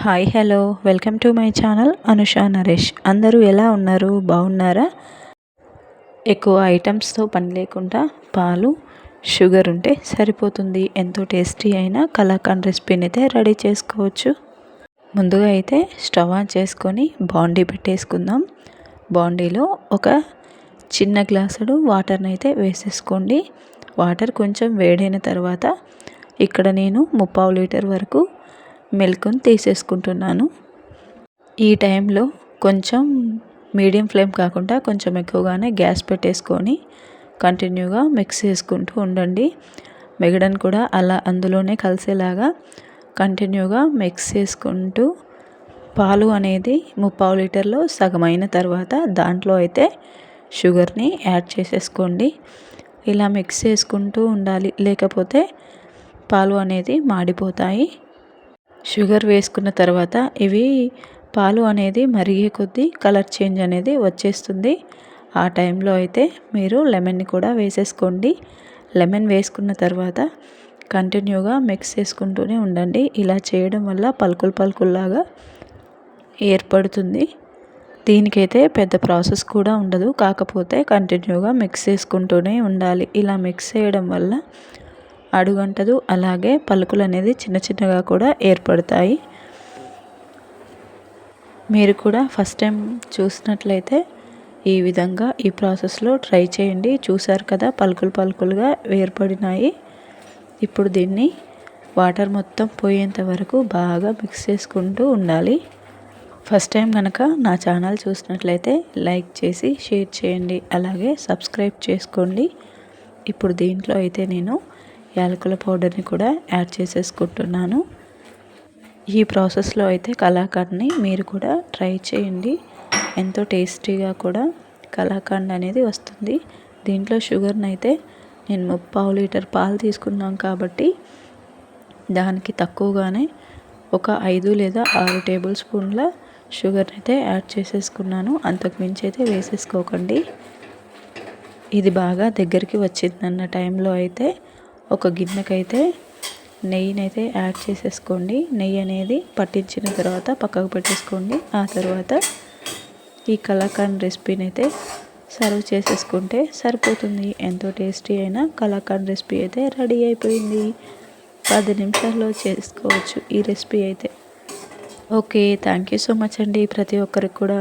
Hi hello. Welcome to my channel Anusha Naresh. అందరూ ఎలా ఉన్నారు? బాగున్నారా? ఎక్కువ ఐటమ్స్తో పని లేకుండా పాలు షుగర్ ఉంటే సరిపోతుంది. ఎంతో టేస్టీ అయిన కలాకండ్ రెసిపీని అయితే రెడీ చేసుకోవచ్చు. ముందుగా అయితే స్టవ్ ఆన్ చేసుకొని బాండీ పెట్టేసుకుందాం. బాండీలో ఒక చిన్న గ్లాసుడు వాటర్ని అయితే వేసేసుకోండి. వాటర్ కొంచెం వేడైన తర్వాత ఇక్కడ నేను ముప్పావు లీటర్ వరకు మిల్క్ని తీసేసుకుంటున్నాను. ఈ టైంలో కొంచెం మీడియం ఫ్లేమ్ కాకుండా కొంచెం ఎక్కువగానే గ్యాస్ పెట్టేసుకొని కంటిన్యూగా మిక్స్ చేసుకుంటూ ఉండండి. మిగడను కూడా అలా అందులోనే కలిసేలాగా కంటిన్యూగా మిక్స్ చేసుకుంటూ పాలు అనేది ముప్పావు లీటర్లో సగమైన తర్వాత దాంట్లో అయితే షుగర్ని యాడ్ చేసేసుకోండి. ఇలా మిక్స్ చేసుకుంటూ ఉండాలి. లేకపోతే పాలు అనేది మాడిపోతాయి. షుగర్ వేసుకున్న తర్వాత ఇవి పాలు అనేది మరిగే కొద్దీ కలర్ చేంజ్ అనేది వచ్చేస్తుంది. ఆ టైంలో అయితే మీరు లెమన్ని కూడా వేసేసుకోండి. లెమన్ వేసుకున్న తర్వాత కంటిన్యూగా మిక్స్ చేసుకుంటూనే ఉండండి. ఇలా చేయడం వల్ల పలుకులు పలుకుల్లాగా ఏర్పడుతుంది. దీనికైతే పెద్ద ప్రాసెస్ కూడా ఉండదు. కాకపోతే కంటిన్యూగా మిక్స్ చేసుకుంటూనే ఉండాలి. ఇలా మిక్స్ చేయడం వల్ల అడుగంటదు. అలాగే పలుకులు అనేది చిన్న చిన్నగా కూడా ఏర్పడతాయి. మీరు కూడా ఫస్ట్ టైం చూసినట్లయితే ఈ విధంగా ఈ ప్రాసెస్లో ట్రై చేయండి. చూసారు కదా పలుకులు పలుకులుగా ఏర్పడినాయి. ఇప్పుడు దీన్ని వాటర్ మొత్తం పోయేంత వరకు బాగా మిక్స్ చేసుకుంటూ ఉండాలి. ఫస్ట్ టైం కనుక నా ఛానల్ చూసినట్లయితే లైక్ చేసి షేర్ చేయండి. అలాగే సబ్స్క్రైబ్ చేసుకోండి. ఇప్పుడు దీంట్లో అయితే నేను యాలకుల పౌడర్ని కూడా యాడ్ చేసేసుకుంటున్నాను. ఈ ప్రాసెస్లో అయితే కలాకండ్ని మీరు కూడా ట్రై చేయండి. ఎంతో టేస్టీగా కూడా కలాకండ్ అనేది వస్తుంది. దీంట్లో షుగర్ని అయితే నేను ముప్పావు లీటర్ పాలు తీసుకున్నాం కాబట్టి దానికి తక్కువగానే ఒక ఐదు లేదా ఆరు టేబుల్ స్పూన్ల షుగర్ని అయితే యాడ్ చేసేసుకున్నాను. అంతకు మించి అయితే వేసేసుకోకండి. ఇది బాగా దగ్గరికి వచ్చిందన్న టైంలో అయితే ఒక గిన్నెకైతే నెయ్యిని అయితే యాడ్ చేసేసుకోండి. నెయ్యి అనేది పట్టించిన తర్వాత పక్కకు పెట్టేసుకోండి. ఆ తర్వాత ఈ కలాకండ్ రెసిపీని అయితే సర్వ్ చేసేసుకుంటే సరిపోతుంది. ఎంతో టేస్టీ అయిన కలాకండ్ రెసిపీ అయితే రెడీ అయిపోయింది. పది నిమిషాల్లో చేసుకోవచ్చు ఈ రెసిపీ అయితే. Okay thank you so much అండి ప్రతి ఒక్కరికి కూడా.